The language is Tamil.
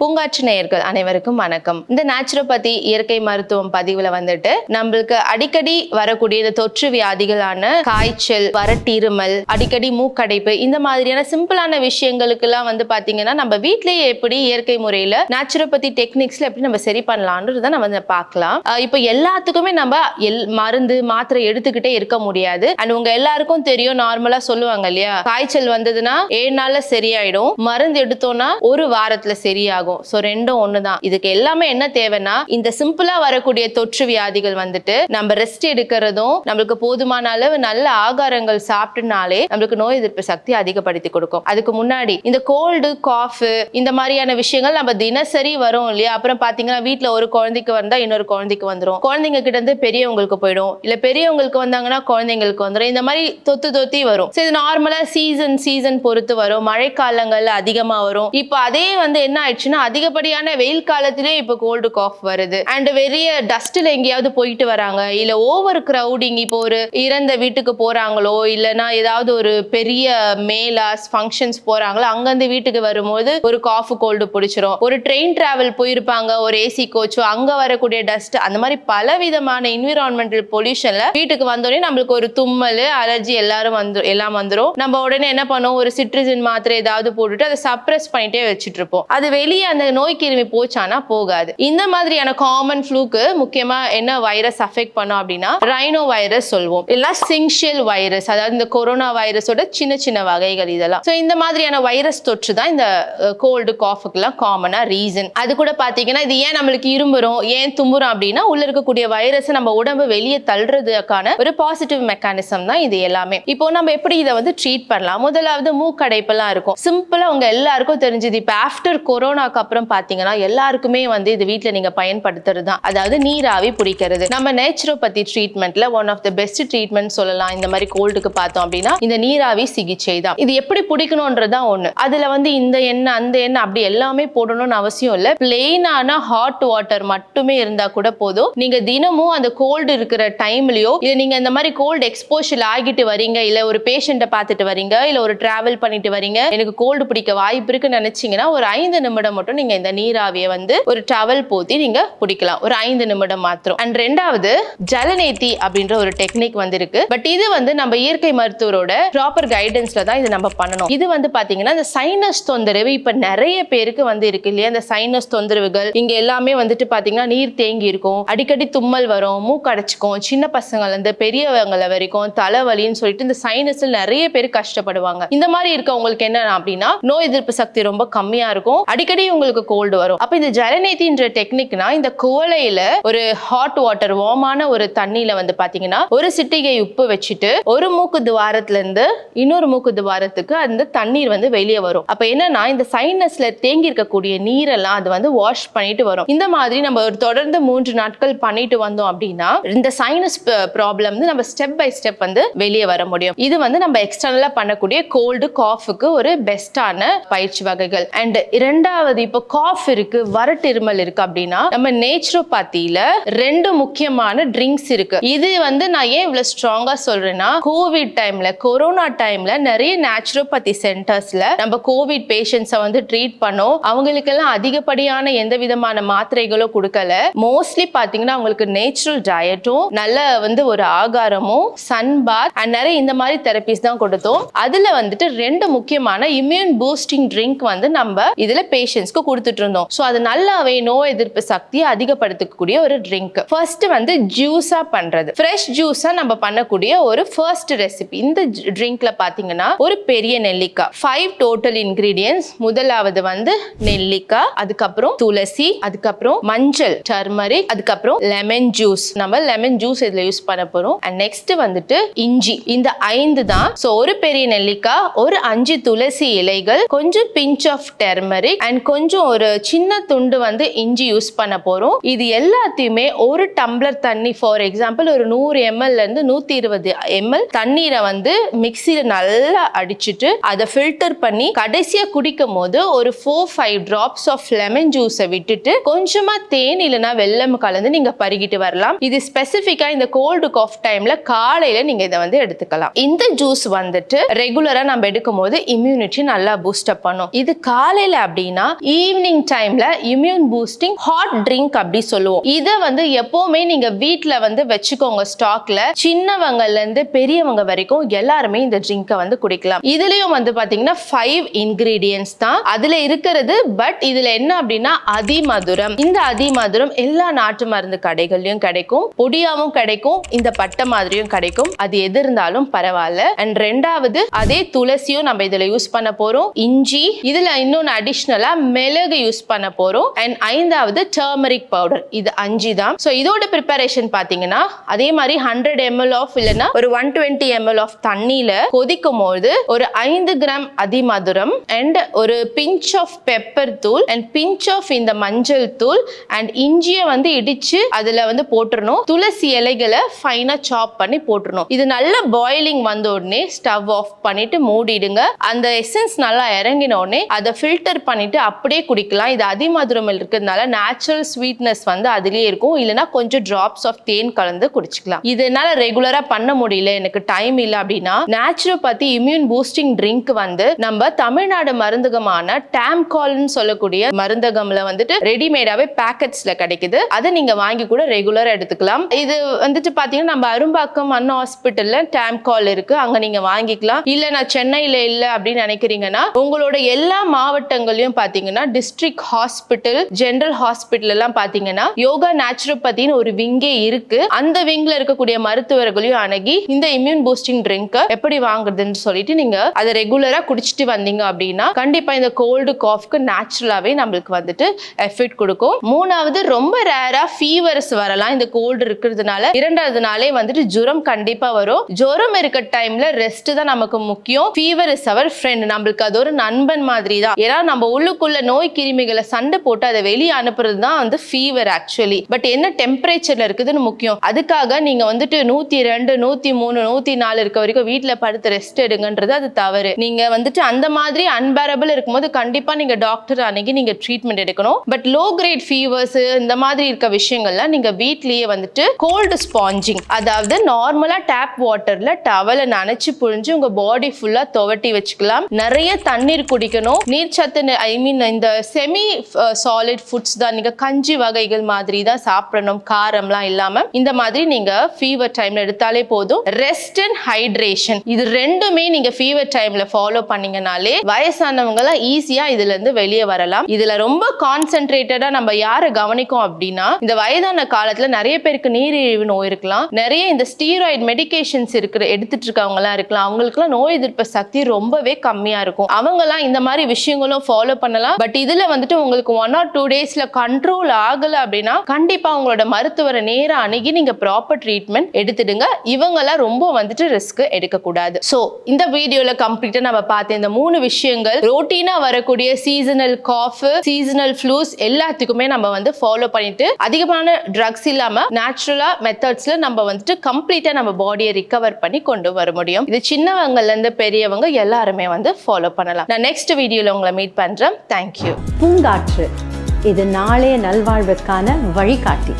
பூங்காற்று நேயர்கள் அனைவருக்கும் வணக்கம். இந்த நேச்சுரோபதி இயற்கை மருத்துவம் பதிவுல வந்துட்டு நம்மளுக்கு அடிக்கடி வரக்கூடிய இந்த தொற்று வியாதிகளான காய்ச்சல் வறட்டிருமல் அடிக்கடி மூக்கடைப்பு இந்த மாதிரியான சிம்பிளான விஷயங்களுக்கு எல்லாம் வந்து பாத்தீங்கன்னா நம்ம வீட்லயே எப்படி இயற்கை முறையில நேச்சுரோபதி டெக்னிக்ஸ்ல எப்படி நம்ம சரி பண்ணலான்றத நம்ம வந்து பார்க்கலாம். இப்போ எல்லாத்துக்குமே நம்ம எல் மருந்து மாத்திரை எடுத்துக்கிட்டே இருக்க முடியாது. அண்ட் உங்க எல்லாருக்கும் தெரியும் நார்மலா சொல்லுவாங்க இல்லையா? காய்ச்சல் வந்ததுன்னா ஏழு நாள்ல சரியாயிடும். மருந்து எடுத்தோம்னா ஒரு வாரத்துல சரியாகும். சோ ரெண்டும் ஒண்ணுதான். இதுக்கு எல்லாமே என்ன தேவைன்னா இந்த சிம்பிளா வரக்கூடிய தொற்று வியாதிகள் வந்துட்டு நம்ம ரெஸ்ட் எடுக்கிறதும் நம்மளுக்கு போதுமான அளவு நல்ல ஆகாரங்கள் சாப்பிட்டுனாலே நம்மளுக்கு நோய் எதிர்ப்பு சக்தி அதிகப்படுத்தி கொடுக்கும். அதுக்கு முன்னாடி இந்த கோல்டு காஃப் இந்த மாதிரியான விஷயங்கள் நம்ம தினசரி வரும் இல்லையா? அப்புறம் பாத்தீங்கன்னா வீட்டில் ஒரு குழந்தைக்கு வந்தா இன்னொரு குழந்தைக்கு வந்துடும் குழந்தைங்க கிட்ட இருந்து பெரியவங்களுக்கு போயிடும். இல்ல பெரியவங்களுக்கு வந்தாங்கன்னா குழந்தைங்களுக்கு வந்துடும் இந்த மாதிரி தொத்து தொத்தி வரும். இது நார்மலா சீசன் சீசன் பொறுத்து வரும். மழைக்காலங்கள்ல அதிகமா வரும். இப்போ அதே வந்து என்ன ஆயிடுச்சுன்னா அதிகப்படியான வெயில் காலத்திலே இப்போ கோல்டு காஃப் வருது. அண்ட் வெளிய டஸ்ட்ல எங்கேயாவது போயிட்டு வராங்க. இல்ல ஓவர் கிரௌடிங் இப்போ ஒரு இறந்த வீட்டுக்கு போறாங்களோ இல்லைன்னா ஏதாவது ஒரு பெரிய மேலாஸ் ஃபங்க்ஷன்ஸ் போறாங்களோ அங்கிருந்து வீட்டுக்கு வரும்போது ஒரு காஃப் கோல்டு பிடிச்சிரும். ஒரு ட்ரெயின் டிராவல் போயிருப்பாங்க ஒரு ஏசி கோச்சோ அங்க வரக்கூடிய டஸ்ட் அந்த மாதிரி பல விதமான என்விரான்மெண்டல் பொல்யூஷன்ல வீட்டுக்கு வந்தோடனே நம்மளுக்கு ஒரு தும்மல் அலர்ஜி எல்லாரும் வந்து எல்லாம் வந்துடும் நம்ம உடனே என்ன பண்ணுவோம்? ஒரு சிட்ரிஜன் மாத்திரை ஏதாவது போட்டுட்டு அதை சப்ரஸ் பண்ணிட்டே வச்சுட்டு இருப்போம். அது வெளியே அந்த நோய் கிருமி போச்சானா போகாது. இந்த மாதிரியான காமன் ஃப்ளூக்கு முக்கியமா என்ன வைரஸ் அஃபெக்ட் பண்ணும் அப்படின்னா ரைனோ வைரஸ் சொல்வோம். இல்ல சிங்ஷியல் வைரஸ் அதாவது இந்த கொரோனா வைரஸோட சின்ன சின்ன வகைகள் இதெல்லாம். ஸோ இந்த மாதிரியான வைரஸ் தொற்று தான் இந்த கோல்டு காஃபுக்குலாம் காமனா ரீசன் அது கூட பாத்தீங்கன்னா இது ஏன் நம்மளுக்கு இரும்புறோம் ஏன் தும்புறோம் அப்படின்னா உள்ள இருக்கக்கூடிய வைரஸ் நம்ம உடம்பு வெளியே தள்ளுறதுக்கான ஒரு பாசிட்டிவ் மெக்கானிசம் தான் இது எல்லாமே. இப்போ நம்ம எப்படி இதை வந்து ட்ரீட் பண்ணலாம்? முதலாவது மூக்கடைப்பெல்லாம் இருக்கும். சிம்பிளா உங்க எல்லாருக்கும் தெரிஞ்சது. இப்போ ஆஃப்டர் கொரோனா அப்புறம் பாத்தீங்கன்னா எல்லாருக்குமே வந்து இது வீட்டில் நீங்க பயன்படுத்துறது தான் அதாவது நீராவி பிடிக்கிறது. நம்ம naturopathy ட்ரீட்மெண்ட்ல one of the best treatment சொல்லலாம். இந்த மாதிரி கோல்டுக்கு பார்த்தோம் அப்படின்னா இந்த நீராவி சிகிச்சை தான் இது எப்படி பிடிக்கணும்ன்றது தான் ஒண்ணு. அதுல வந்து இந்த எண்ணெய் அந்த எண்ணெய் அப்படி எல்லாமே போடணும்னு அவசியம் இல்ல. பிளெயினான ஹாட் வாட்டர் மட்டுமே இருந்தா கூட போதும். நீங்க தினமும் அந்த கோல்டு இருக்கிற டைம்லயோ இல்ல நீங்க இந்த மாதிரி கோல்டு எக்ஸ்போஷர் ஆகிட்டு வரீங்க இல்ல ஒரு பேஷண்ட்டை பார்த்துட்டு வரீங்க இல்ல ஒரு டிராவல் பண்ணிட்டு வரீங்க எனக்கு கோல்டு பிடிக்க வாய்ப்பு இருக்குன்னு நினைச்சீங்கன்னா ஒரு ஐந்து நிமிடம் மட்டும் நீங்க இந்த நீராவியை வந்து ஒரு டவல் போத்தி நீங்க குடிக்கலாம். ஒரு ஐந்து நிமிடம் மாத்திரம். அண்ட் ரெண்டாவது ஜலநேத்தி அப்படின்ற ஒரு டெக்னிக் வந்து இருக்கு பட் இது வந்து நம்ம இயற்கை மருத்துவரோட ப்ராப்பர் கைடன்ஸ்ல தான் இது நம்ம பண்ணணும். இது வந்து பாத்தீங்கன்னா இந்த சைனஸ் தொந்தரவு இப்ப நிறைய பேருக்கு வந்து இருக்கு இல்லையா? இந்த சைனஸ் தொந்தரவுகள் இங்க எல்லாமே வந்துட்டு பாத்தீங்கன்னா நீர் தேங்கி இருக்கும். அடிக்கடி தும்மல் வரும் மூக்கடைச்சிக்கும் சின்ன பசங்கள்ல இருந்து பெரியவங்கள வரைக்கும் தலைவலின்னு சொல்லிட்டு இந்த சைனஸ்ல நிறைய பேர் கஷ்டப்படுவாங்க. இந்த மாதிரி இருக்கவங்களுக்கு என்ன அப்படின்னா நோய் எதிர்ப்பு சக்தி ரொம்ப கம்மியா இருக்கும். அடிக்கடி உங்களுக்கு கோல்டு வரும். அப்ப இந்த ஜலநீதின்ற டெக்னிக்னா இந்த குவளையில ஒரு ஹாட் வாட்டர் வார்மான ஒரு தண்ணியில வந்து பாத்தீங்கன்னா ஒரு சிட்டிகை உப்பு வச்சுட்டு ஒரு மூக்கு துவாரத்துல இருந்து இன்னொரு மூக்கு துவாரத்துக்கு அந்த தண்ணீர் வந்து வெளியே வரும். அப்ப என்னன்னா இந்த சைனஸ்ல தேங்கி இருக்கக்கூடிய நீரெல்லாம் அது வந்து வாஷ் பண்ணிட்டு வரும். இந்த மாதிரி நம்ம ஒரு தொடர்ந்து மூன்று நாட்கள் பண்ணிட்டு வந்தோம் அப்படின்னா இந்த சைனஸ் ப்ராப்ளம் வந்து நம்ம ஸ்டெப் பை ஸ்டெப் வந்து வெளியே வர முடியும். இது வந்து நம்ம எக்ஸ்டர்னலா பண்ணக்கூடிய கோல்டு காஃபுக்கு ஒரு பெஸ்டான பயிற்சி வகைகள். அண்ட் இரண்டாவது இப்போ காஃப் இருக்கு வறட்டிருமல் இருக்கு அப்படின்னா நம்ம நேச்சுரோபாத்தியில ரெண்டு முக்கியமான ட்ரிங்க்ஸ் இருக்கு. இது வந்து நான் ஏன் இவ்வளவு ஸ்ட்ராங்கா சொல்றேன்னா கோவிட் டைம்ல கொரோனா டைம்ல நிறைய நேச்சுரோபதி சென்டர்ஸ்ல நம்ம கோவிட் பேஷண்ட்ஸை வந்து ட்ரீட் பண்ணோம். அவங்களுக்கெல்லாம் அதிகப்படியான எந்த விதமான மாத்திரைகளோ கொடுக்கல. மோஸ்ட்லி பாத்தீங்கன்னா அவங்களுக்கு நேச்சுரல் டயட்டும் நல்ல வந்து ஒரு ஆகாரமும் சன் பாத் அண்ட் நிறைய இந்த மாதிரி தெரப்பிஸ் தான் கொடுத்தோம். அதுல வந்துட்டு ரெண்டு முக்கியமான இம்யூன் பூஸ்டிங் ட்ரிங்க் வந்து நம்ம இதுல பேஷண்ட்ஸ்க்கு கொடுத்துட்டு இருந்தோம் ஸோ அது நல்லாவே நோய் எதிர்ப்பு சக்தியை அதிகப்படுத்தக்கூடிய ஒரு ட்ரிங்க் ஃபர்ஸ்ட் வந்து ஜூஸா பண்றது. ஃப்ரெஷ் ஜூஸா நம்ம பண்ணக்கூடிய ஒரு ஃபர்ஸ்ட் ரெசிபி இந்த ட்ரிங்க்ல பாத்தீங்கன்னா ஒரு பெரிய நெல்லிக்காய். ஃபைவ் டோட்டல் இன்கிரீடியன்ஸ் முதலாவது வந்து நெல்லிக்காய் அதுக்கப்புறம் துளசி அதுக்கப்புறம் மஞ்சள் டர்மரிக் அதுக்கப்புறம் லெமன் ஜூஸ் நம்ம லெமன் ஜூஸ் இதுல யூஸ் பண்ண போறோம். அண்ட் நெக்ஸ்ட் வந்துட்டு இஞ்சி. இந்த ஐந்து தான். ஸோ ஒரு பெரிய நெல்லிக்காய் ஒரு அஞ்சு துளசி இலைகள் கொஞ்சம் பிஞ்ச் ஆஃப் டெர்மரிக் அண்ட் கொஞ்சம் கொஞ்சம் ஒரு சின்ன துண்டு வந்து இஞ்சி யூஸ் பண்ண போகிறோம் இது எல்லாத்தையுமே ஒரு டம்ளர் தண்ணி ஃபார் எக்ஸாம்பிள் ஒரு நூறு எம்எல்லேருந்து நூற்றி இருபது எம்எல் தண்ணீரை வந்து மிக்சியில் நல்லா அடிச்சுட்டு அதை ஃபில்டர் பண்ணி கடைசியாக குடிக்கும் போது ஒரு four five drops of lemon ஜூஸை விட்டுட்டு கொஞ்சமாக தேன் இல்லைன்னா வெள்ளம் கலந்து நீங்கள் பருகிட்டு வரலாம். இது ஸ்பெசிஃபிக்காக இந்த கோல்டு காஃப் டைமில் காலையில் நீங்கள் இதை வந்து எடுத்துக்கலாம். இந்த ஜூஸ் வந்துட்டு ரெகுலராக நம்ம எடுக்கும் போது இம்யூனிட்டி நல்லா பூஸ்டப் பண்ணும். இது காலையில் அப்படின்னா ஈவினிங் டைம்ல இம்யூன் பூஸ்டிங் ஹாட் ட்ரிங்க் அப்படி சொல்லுவோம். இதை வந்து எப்பவுமே நீங்க வீட்டில் வந்து வச்சுக்கோங்க ஸ்டாக்ல சின்னவங்கல இருந்து பெரியவங்க வரைக்கும் எல்லாருமே இந்த ட்ரிங்கை வந்து குடிக்கலாம். இதுலயும் வந்து பாத்தீங்கன்னா ஃபைவ் இன்கிரீடியன்ஸ் தான் அதுல இருக்கிறது. பட் இதுல என்ன அப்படின்னா அதிமதுரம். இந்த அதிமதுரம் எல்லா நாட்டு மருந்து கடைகள்லயும் கிடைக்கும். பொடியாவும் கிடைக்கும். இந்த பட்டை மாதிரியும் கிடைக்கும். அது எது இருந்தாலும் பரவாயில்ல. அண்ட் ரெண்டாவது அதே துளசியும் நம்ம இதுல யூஸ் பண்ண போறோம். இஞ்சி. இதுல இன்னொன்னு அடிஷ்னலா மிளகு யூஸ் பண்ண போறோம். அண்ட் ஐந்தாவது டர்மரிக் பவுடர் இது அஞ்சு தான் ஸோ இதோட ப்ரிப்பரேஷன் பாத்தீங்கன்னா அதே மாதிரி ஹண்ட்ரட் எம்எல் ஆஃப் இல்லைன்னா ஒரு ஒன் டுவெண்ட்டி எம்எல் ஆஃப் தண்ணியில கொதிக்கும் போது ஒரு ஐந்து கிராம் அதிமதுரம் அண்ட் ஒரு பிஞ்ச் ஆஃப் பெப்பர் தூள் அண்ட் பிஞ்ச் ஆஃப் இந்த மஞ்சள் தூள் அண்ட் இஞ்சியை வந்து இடிச்சு அதுல வந்து போட்டுறணும். துளசி இலைகளை ஃபைனா சாப் பண்ணி போட்டுடணும் இது நல்ல பாயிலிங் வந்த உடனே ஸ்டவ் ஆஃப் பண்ணிட்டு மூடிடுங்க. அந்த எசன்ஸ் நல்லா இறங்கின உடனே அதை ஃபில்டர் பண்ணிட்டு அப்படியே குடிக்கலாம். இது அதிமதுரம் இருக்கிறதுனால நேச்சுரல் ஸ்வீட்னஸ் வந்து அதுலேயே இருக்கும். இல்லைன்னா கொஞ்சம் ட்ராப்ஸ் ஆஃப் தேன் கலந்து குடிச்சிக்கலாம். இது என்னால் ரெகுலராக பண்ண முடியல. எனக்கு டைம் இல்லை அப்படின்னா நேச்சுரோபதி இம்யூன் பூஸ்டிங் ட்ரிங்க் வந்து நம்ம தமிழ்நாடு மருந்தகமான டேம்கால்னு சொல்லக்கூடிய மருந்தகம்ல வந்துட்டு ரெடிமேடாவே பேக்கெட்ஸ்ல கிடைக்குது. அதை நீங்க வாங்கி கூட ரெகுலரா எடுத்துக்கலாம். இது வந்துட்டு பாத்தீங்கன்னா நம்ம அரும்பாக்கம் அண்ணா ஹாஸ்பிட்டல்ல டேம்கால் இருக்கு. அங்க நீங்க வாங்கிக்கலாம். இல்ல நான் சென்னையில இல்ல அப்படின்னு நினைக்கிறீங்கன்னா உங்களோட எல்லா மாவட்டங்களையும் பாத்தீங்கன்னா டிஸ்ட்ரிக்ட் ஹாஸ்பிட்டல் ஜென்ரல் ஹாஸ்பிட்டல் எல்லாம் பாத்தீங்கன்னா யோகா நேச்சுரோபதினு ஒரு விங்கே இருக்கு. அந்த விங்ல இருக்கக்கூடிய மருத்துவர்களையும் அணுகி இந்த இம்யூன் பூஸ்டிங் ட்ரிங்க் எப்படி வாங்குறதுன்னு சொல்லிட்டு நீங்க அதை ரெகுலரா குடிச்சிட்டு வந்தீங்க அப்படின்னா கண்டிப்பா இந்த கோல்டு காஃப்க்கு நேச்சுரலாவே நம்மளுக்கு வந்துட்டு எஃபெக்ட் கொடுக்கும். மூணாவது ரொம்ப ரேரா ஃபீவர்ஸ் வரலாம். இந்த கோல்டு இருக்கிறதுனால இரண்டாவது நாளே வந்துட்டு ஜுரம் கண்டிப்பா வரும். ஜுரம் இருக்க டைம்ல ரெஸ்ட் தான் நமக்கு முக்கியம். ஃபீவர் இஸ் அவர் ஃப்ரெண்ட் நம்மளுக்கு அது ஒரு நண்பன் மாதிரி தான் ஏன்னா நம்ம உள்ளுக்குள்ள நோய் கிருமிகளை சண்டை போட்டு அதை வெளியே அனுப்புறது தான் வந்து ஃபீவர் ஆக்சுவலி பட் என்ன டெம்பரேச்சர்ல இருக்குதுன்னு முக்கியம். அதுக்காக நீங்க வந்துட்டு நூத்தி ரெண்டு நூத்தி மூணு நூத்தி நாலு இருக்க வரைக்கும் வீட்டுல படுத்து ரெஸ்ட் எடுங்கன்றது அது தவறு. நீங்க வந்துட்டு அந்த மாதிரி அன்பேரபிள் இருக்கும்போது கண்டிப்பா நீங்க டாக்டர் அன்னைக்கு நீங்க ட்ரீட்மெண்ட் எடுக்கணும். பட் லோ கிரேட் ஃபீவர்ஸ் இந்த மாதிரி இருக்க விஷயங்கள்லாம் நீங்க வீட்லயே வந்துட்டு கோல்டு ஸ்பாஞ்சிங் அதாவது நார்மலா டேப் வாட்டர்ல டவலை நனைச்சு புழிஞ்சு உங்க பாடி ஃபுல்லா துவட்டி வச்சுக்கலாம். நிறைய தண்ணீர் குடிக்கணும். நீர்ச்சத்து ஐ மீன் இந்த செமி சாலிட் ஃபுட்ஸ் தான். நீங்க கஞ்சி வகைகள் மாதிரி தான் சாப்பிடணும். காரம்லாம் இல்லாம. இந்த மாதிரி நீங்க ஃபீவர் டைம்ல எடுத்தாலே போதும். ரெஸ்ட் அண்ட் ஹைட்ரேஷன் இது ரெண்டுமே நீங்க ஃபீவர் டைம்ல ஃபாலோ பண்ணீங்கனாலே வயசானவங்க எல்லாம் ஈஸியா இதுல இருந்து வெளியே வரலாம். இதுல ரொம்ப கான்சென்ட்ரேட்டடா நம்ம யாரை கவனிக்கும் அப்படின்னா இந்த வயதான காலத்துல நிறைய பேருக்கு நீரிழிவு நோய் இருக்கலாம். நிறைய இந்த ஸ்டீராய்டு மெடிகேஷன்ஸ் இருக்கிற எடுத்துட்டு இருக்கவங்க எல்லாம் இருக்கலாம். அவங்களுக்குலாம் நோய் எதிர்ப்பு சக்தி ரொம்பவே கம்மியா இருக்கும். அவங்க எல்லாம் இந்த மாதிரி விஷயங்களும் ஃபாலோ பண்ணலாம். பட் பட் இதுல வந்துட்டு உங்களுக்கு ஒன் ஆர் டூ டேஸ்ல கண்ட்ரோல் ஆகல அப்படின்னா கண்டிப்பா உங்களோட மருத்துவரை நேரா அணுகி நீங்க ப்ராப்பர் ட்ரீட்மெண்ட் எடுத்துடுங்க. இவங்கெல்லாம் ரொம்ப வந்துட்டு ரிஸ்க் எடுக்கக்கூடாது. ஸோ இந்த வீடியோல கம்ப்ளீட்டா நம்ம பார்த்த இந்த மூணு விஷயங்கள் ரொட்டீனாக வரக்கூடிய சீசனல் காஃப் சீசனல் ஃப்ளூஸ் எல்லாத்துக்குமே நம்ம வந்து ஃபாலோ பண்ணிட்டு அதிகமான ட்ரக்ஸ் இல்லாம நேச்சுரலா மெத்தட்ஸ்ல நம்ம வந்துட்டு கம்ப்ளீட்டா நம்ம பாடியை ரிகவர் பண்ணி கொண்டு வர முடியும். இது சின்னவங்கல இருந்து பெரியவங்க எல்லாருமே வந்து ஃபாலோ பண்ணலாம். நான் நெக்ஸ்ட் வீடியோல உங்களை மீட் பண்றேன். தேங்க்யூ பூங்காற்று. இது நாளைய நல்வாழ்வுக்கான வழிகாட்டி.